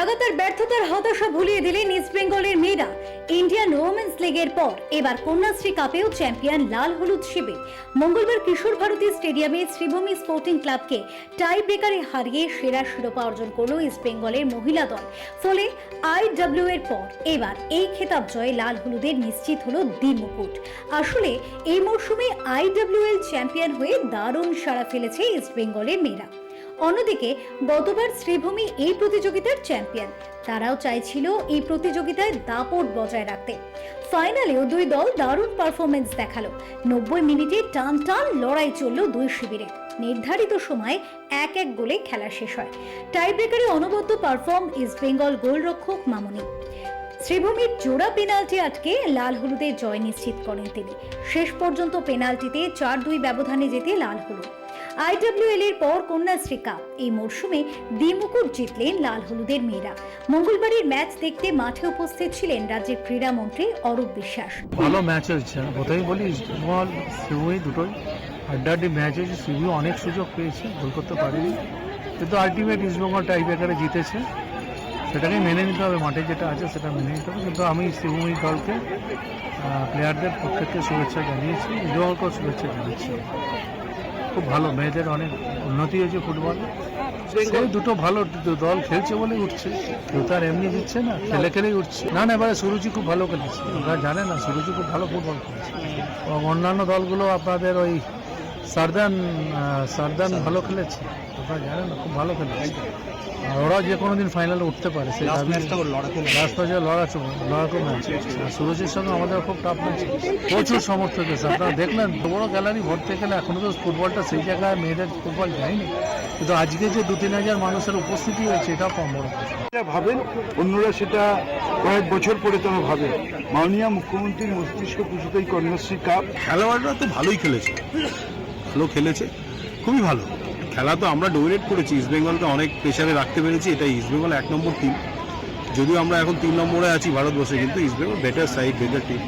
লাগাতার ব্যর্থতার হতাশা ভুলিয়ে দিলেন ইস্ট বেঙ্গলের মেয়েরা। ইন্ডিয়ান ওমেন্স লিগের পর এবার কন্যাশ্রী কাপেও চ্যাম্পিয়ন লাল হলুদ শিবির। মঙ্গলবার কিশোর ভারতী স্টেডিয়ামে শ্রীভূমি স্পোর্টিং ক্লাবকে টাই ব্রেকারে হারিয়ে সেরা শিরোপা অর্জন করল ইস্ট বেঙ্গলের মহিলা দল। ফলে আইডব্লিউ এর পর এবার এই খেতাব জয়ে লাল হলুদের নিশ্চিত হলো দ্বি মুকুট। আসলে এই মরশুমে আইডব্লিউএল চ্যাম্পিয়ন হয়ে দারুণ সাড়া ফেলেছে ইস্ট বেঙ্গলের মেয়েরা। অন্যদিকে, গতবার শ্রীভূমি এই প্রতিযোগিতার চ্যাম্পিয়ন। তারাও চাইছিল এই প্রতিযোগিতায় দাপট বজায় রাখতে। ফাইনালেও দুই দল দারুণ পারফরমেন্স দেখাল। নব্বই মিনিটে টান টান লড়াই চলল দুই শিবিরে। নির্ধারিত সময়ে এক এক গোলে খেলা শেষ হয়। টাই ব্রেকারে অনবদ্য পারফর্ম ইস্ট বেঙ্গল গোলরক্ষক মামনি। শ্রীভূমির জোড়া পেনাল্টি আটকে লাল হলুদে জয় নিশ্চিত করেন তিনি। শেষ পর্যন্ত পেনাল্টিতে চার দুই ব্যবধানে যেতে লাল হলুদ। আইডব্লিউএল এর পর কন্যাশ্রী কাপ এই মরশুমে দ্বিমুকুট জিতলেন লাল হলুদের মেয়েরা। মঙ্গলবারের ম্যাচ দেখতে মাঠে উপস্থিত ছিলেন রাজ্যের ক্রীড়ামন্ত্রী অরূপ বিশ্বাস। ভালো ম্যাচ হয়েছে। প্রথমেই বলি দুটোই। আড্ডাআড্ডি ম্যাচ হয়েছে। শিবু অনেক সুযোগ পেয়েছে গোল করতে পারেনি। কিন্তু আলটিমেট ইস্টবেঙ্গল টাই ব্রেকারে জিতেছে। সেটাকে মেনে নিতে হবে। মাঠে যেটা আছে সেটা মেনে নিতে হবে। কিন্তু আমি শিবভূমি দলকে প্লেয়ারদের প্রত্যেককে শুভেচ্ছা জানিয়েছি ইস্টবেঙ্গলকেও শুভেচ্ছা জানিয়েছি। খুব ভালো। মেয়েদের অনেক উন্নতি হয়েছে ফুটবল। সেই দুটো ভালো দল খেলছে বলে উঠছে। কেউ তো আর এমনি দিচ্ছে না, খেলে খেলেই উঠছে। না না, এবারে সুরুচি খুব ভালো খেলেছে। ওরা জানে না, সুরুচি খুব ভালো ফুটবল খেলেছে। এবং অন্যান্য দলগুলো আপনাদের ওই সারদান সারদান ভালো খেলেছে। ওরা জানে না, খুব ভালো খেলেছে। যে কোনো দিন ফাইনালে উঠতে পারে সেই লাস্ট ম্যাচে লড়াচু লড়াকু ম্যাচ আর সুরজির সঙ্গে আমাদের খুব টাফ ম্যাচ প্রচুর সমর্থক এসে আপনারা দেখলেন বড় গ্যালারি ভরতে গেলে এখনও তো ফুটবলটা সেই জায়গায় মেয়েদের ফুটবল যায়নি। কিন্তু আজকে যে দু তিন হাজার মানুষের উপস্থিতি হয়েছে এটাও কম বড় ভাবেন অন্যরা সেটা কয়েক বছর পরে তারা ভাবে। মাননীয় মুখ্যমন্ত্রীর মস্তিষ্ক পুষিত এই কন্যাশ্রী কাপ খেলোয়াড়রা তো ভালোই খেলেছে। ভালো খেলেছে। খুবই ভালো। খেলা তো আমরা ডোমিনেট করেছি ইস্টবেঙ্গলকে অনেক প্রেশারে রাখতে পেরেছি, এটা ইস্টবেঙ্গল এক নম্বর টিম যদিও আমরা এখন তিন নম্বরে আছি ভারতবর্ষে, কিন্তু East Bengal better side better team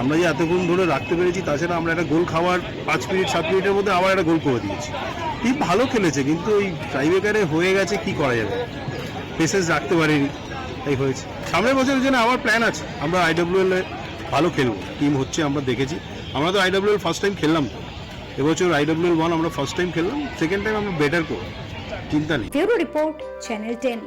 আমরা যে এতক্ষণ ধরে রাখতে পেরেছি, তাছাড়া আমরা একটা গোল খাওয়ার পাঁচ মিনিট, সাত মিনিটের মধ্যে আবার একটা গোল করে দিয়েছি। টিম ভালো খেলেছে, কিন্তু ওই টাইব্রেকারে হয়ে গেছে, কি করা যাবে? পেসেস রাখতে পারিনি, তাই হয়েছে। সামনের বছরের জন্য আমার প্ল্যান আছে, আমরা আইডব্লিউএল ভালো খেলব। টিম হচ্ছে, আমরা দেখেছি। আমরা তো আইডব্লিউএল ফার্স্ট টাইম খেললাম তো। এবছর আইডব্লিউএল ওয়ান আমরা ফার্স্ট টাইম খেললাম সেকেন্ড টাইম আমরা বেটার করব। চিন্তা নেই। Report channel ten